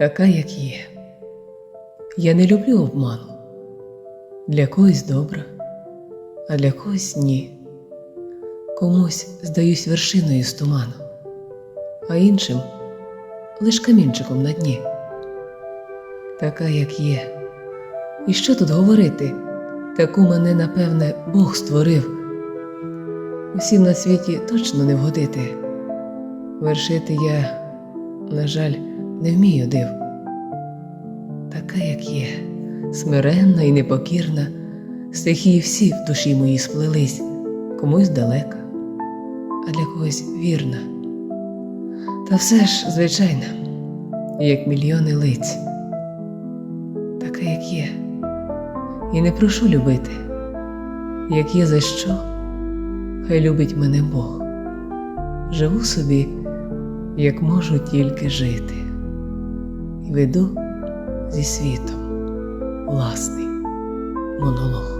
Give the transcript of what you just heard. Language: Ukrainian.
така, як є. Я не люблю обману. Для когось добра, а для когось ні. Комусь здаюсь вершиною з туману, а іншим лиш камінчиком на дні. Така, як є. І що тут говорити? Таку мене, напевне, Бог створив. Усім на світі точно не вгодити. Вершити я, на жаль, не вмію див. Така, як є, смиренна і непокірна, стихії всі в душі моїй сплелись, комусь далека, а для когось вірна. Та все ж, звичайно, як мільйони лиць. Така, як є, і не прошу любити, як є за що, хай любить мене Бог. Живу собі, як можу тільки жити, веду зі світом власний монолог.